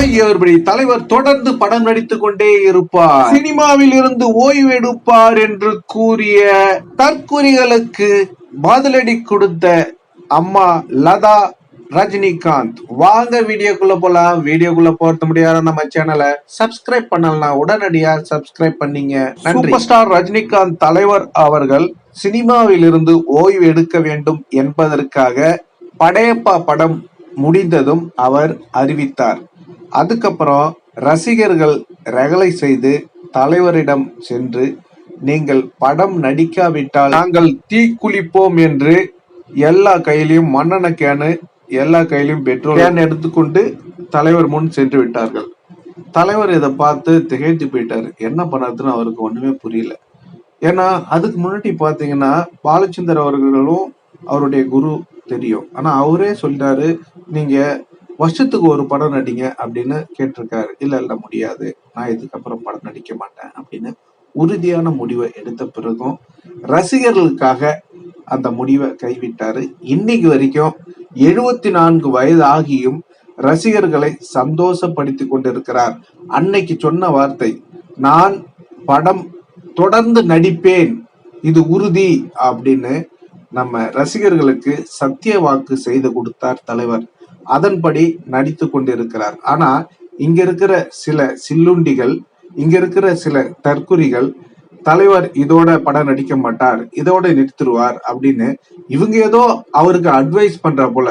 Hi தலைவர் தொடர்ந்து படம் நடித்துக் கொண்டே இருப்பார். சினிமாவில் இருந்து ஓய்வு எடுப்பார் என்று கூறிய தற்குறிகளுக்கு பதிலடி கொடுத்த அம்மா லதா ரஜினிகாந்த். வாங்க வீடியோக்குள்ள போலாம். வீடியோக்குள்ள போறது முடியாத நம்ம சேனலை சப்ஸ்கிரைப் பண்ணலாம் உடனடியா சப்ஸ்கிரைப் பண்ணீங்க. சூப்பர் ஸ்டார் ரஜினிகாந்த் தலைவர் அவர்கள் சினிமாவில் இருந்து ஓய்வு எடுக்க வேண்டும் என்பதற்காக படையப்பா படம் முடிந்ததும் அவர் அறிவித்தார். அதுக்கப்புறம் ரசிகர்கள் ரகளை செய்து தலைவரிடம் சென்று நீங்கள் படம் நடிக்காவிட்டால் நாங்கள் தீக்குளிப்போம் என்று எல்லா கையிலையும் மண்ணெண்ண கேனு எல்லா கையிலையும் பெட்ரோல் கேன் எடுத்துக்கொண்டு தலைவர் முன் சென்று விட்டார்கள். தலைவர் இதை பார்த்து திகைத்து போயிட்டாரு. என்ன பண்ணறதுன்னு அவருக்கு ஒண்ணுமே புரியல. ஏன்னா அதுக்கு முன்னாடி பாத்தீங்கன்னா பாலச்சந்தர் அவர்களும் அவருடைய குரு தெரியும். ஆனா அவரே சொல்றாரு நீங்க வருஷத்துக்கு ஒரு படம் நடிங்க அப்படின்னு கேட்டிருக்காரு. இல்ல இல்ல முடியாது. நான் இதுக்கப்புறம் படம் நடிக்க மாட்டேன் அப்படின்னு உறுதியான முடிவை எடுத்த பிறகும் ரசிகர்களுக்காக அந்த முடிவை கைவிட்டாரு. இன்னைக்கு வரைக்கும் எழுபத்தி நான்கு வயது ஆகியும் ரசிகர்களை சந்தோஷப்படுத்தி கொண்டிருக்கிறார். அன்னைக்கு சொன்ன வார்த்தை நான் படம் தொடர்ந்து நடிப்பேன் இது உறுதி அப்படின்னு நம்ம ரசிகர்களுக்கு சத்திய வாக்கு செய்து கொடுத்தார் தலைவர். அதன்படி நடித்து கொண்டிருக்கிறார். ஆனா இங்க இருக்கிற சில சில்லுண்டிகள் இங்க இருக்கிற சில தற்குறிகள் தலைவர் இதோட படம் நடிக்க மாட்டார் இதோட நிறுத்திடுவார் அப்படின்னு இவங்க ஏதோ அவருக்கு அட்வைஸ் பண்ற போல.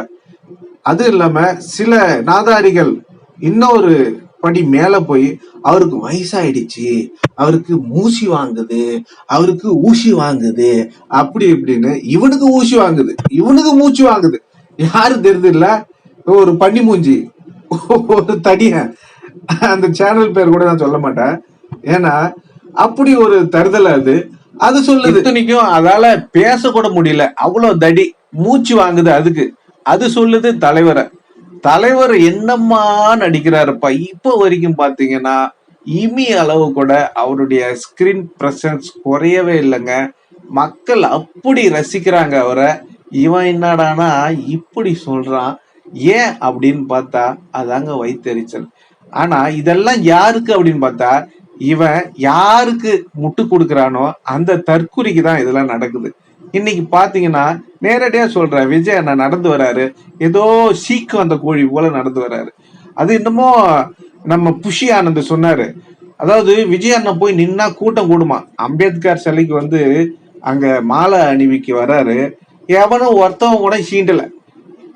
அது இல்லாம சில நாதாரிகள் இன்னொரு படி மேல போய் அவருக்கு வயசாயிடுச்சு அவருக்கு மூசி வாங்குது அவருக்கு ஊசி வாங்குது அப்படி இப்படின்னு இவனுக்கு ஊசி வாங்குது இவனுக்கு மூச்சு வாங்குது. யாரு தெரியுது இல்ல ஒரு பண்ணி மூஞ்சி. ஒரு தடியன் அந்த சேனல் பேர் கூட நான் சொல்ல மாட்டேன். ஏன்னா அப்படி ஒரு தருதல் அது. அது சொல்லுது. இத்தனைக்கும் அதால பேச கூட முடியல. அவ்வளவு தடி. மூச்சு வாங்குது அதுக்கு. அது சொல்லுது தலைவரை. தலைவர் என்னம்மா நடிக்கிறாருப்பா. இப்போ வரைக்கும் பாத்தீங்கன்னா இமி அளவு கூட அவருடைய ஸ்கிரீன் பிரசன்ஸ் குறையவே இல்லைங்க. மக்கள் அப்படி ரசிக்கிறாங்க அவரை. இவன் என்னடானா இப்படி சொல்றான். ஏன் அப்படின்னு பார்த்தா அதாங்க வைத்தறிச்சல். ஆனா இதெல்லாம் யாருக்கு அப்படின்னு பார்த்தா இவன் யாருக்கு முட்டு கொடுக்கறானோ அந்த தற்குறிக்கு தான் இதெல்லாம் நடக்குது. இன்னைக்கு பாத்தீங்கன்னா நேரடியா சொல்ற விஜய் அண்ணா நடந்து வராரு. ஏதோ சீக்கு வந்த கோழி போல நடந்து வராரு. அது இன்னமும் நம்ம புஷி ஆனந்த் சொன்னாரு. அதாவது விஜய் அண்ணன் போய் நின்னா கூட்டம் கூடுமா? அம்பேத்கர் சிலைக்கு வந்து அங்க மாலை அணிவிக்கு வராரு. எவனும் ஒருத்தவங்க கூட சீண்டலை.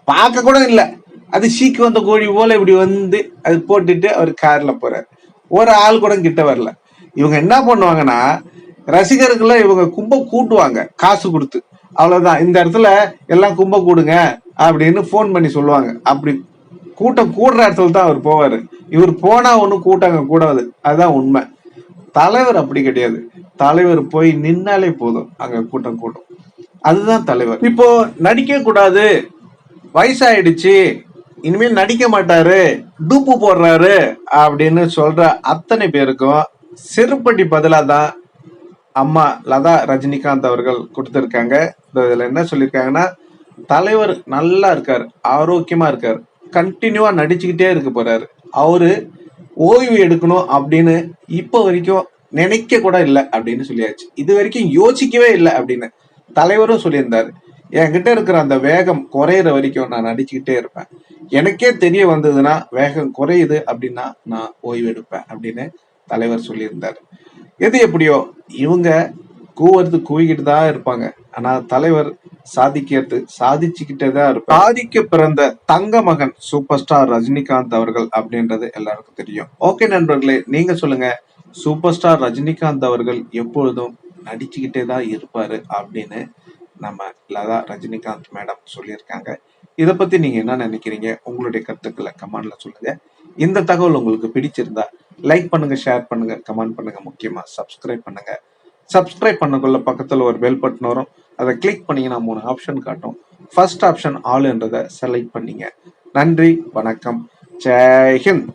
பார்க்க கூட இல்லை அது சீக்கு வந்த கோழி போல இப்படி வந்து அது போட்டுட்டு அவர் கார்ல போறாரு. ஒரு ஆள் கூட கிட்ட வரல. இவங்க என்ன பண்ணுவாங்கன்னா ரசிகர்களை இவங்க கும்ப கூட்டுவாங்க. காசு கொடுத்து. அவ்வளவுதான். இந்த இடத்துல எல்லாம் கும்ப கூடுங்க அப்படின்னு ஃபோன் பண்ணி சொல்லுவாங்க. அப்படி கூட்டம் கூடுற இடத்துல தான் அவர் போவாரு. இவர் போனா ஒன்றும் கூட்டங்க கூடாது. அதுதான் உண்மை. தலைவர் அப்படி கிடையாது. தலைவர் போய் நின்னாலே போதும். அங்க கூட்டம் கூட்டம் அதுதான் தலைவர். இப்போ நடிக்க கூடாது வயசாயிடுச்சு. இனிமேல் நடிக்க மாட்டாரு. டூப்பு போடுறாரு அப்படின்னு சொல்ற அத்தனை பேருக்கும் செருப்படி பதிலாக தான் அம்மா லதா ரஜினிகாந்த் அவர்கள் கொடுத்துருக்காங்க. இதில் என்ன சொல்லியிருக்காங்கன்னா தலைவர் நல்லா இருக்கார் ஆரோக்கியமாக இருக்கார் கண்டினியூவாக நடிச்சுக்கிட்டே இருக்க போகிறாரு அவரு ஓய்வு எடுக்கணும் அப்படின்னு இப்போ வரைக்கும் நினைக்க கூட இல்லை அப்படின்னு சொல்லியாச்சு. இது வரைக்கும் யோசிக்கவே இல்லை அப்படின்னு தலைவரும் சொல்லியிருந்தாரு. என்கிட்ட இருக்கிற அந்த வேகம் குறையிற வரைக்கும் நான் நடிச்சுக்கிட்டே இருப்பேன். எனக்கே தெரிய வந்ததுன்னா வேகம் குறையுது அப்படின்னா நான் ஓய்வு எடுப்பேன் அப்படின்னு தலைவர் சொல்லியிருந்தாரு. எது எப்படியோ இவங்க கூவுறது கூவிக்கிட்டு தான் இருப்பாங்க. ஆனா தலைவர் சாதிக்கிறது சாதிச்சுக்கிட்டே தான் இருப்பார். சாதிக்க பிறந்த தங்க மகன் சூப்பர் ஸ்டார் ரஜினிகாந்த் அவர்கள் அப்படின்றது எல்லாருக்கும் தெரியும். ஓகே நண்பர்களே நீங்க சொல்லுங்க சூப்பர் ஸ்டார் ரஜினிகாந்த் அவர்கள் எப்பொழுதும் நடிச்சுக்கிட்டே தான் இருப்பாரு அப்படின்னு நம்ம லதா ரஜினிகாந்த் மேடம் சொல்லியிருக்காங்க. இதை பத்தி நீங்க என்ன நினைக்கிறீங்க? உங்களுடைய கருத்துக்களை கமெண்ட்ல சொல்லுங்க. இந்த தகவல் உங்களுக்கு பிடிச்சிருந்தா லைக் பண்ணுங்க ஷேர் பண்ணுங்க கமெண்ட் பண்ணுங்க முக்கியமா சப்ஸ்கிரைப் பண்ணுங்க. சப்ஸ்கிரைப் பண்ணக்குள்ள பக்கத்துல ஒரு பெல் பட்டன் வரும். அதை கிளிக் பண்ணீங்கன்னா மூணு ஆப்ஷன் காட்டும். ஃபர்ஸ்ட் ஆப்ஷன் ஆல்ன்றதை செலக்ட் பண்ணீங்க. நன்றி வணக்கம். ஜெய்ஹிந்த்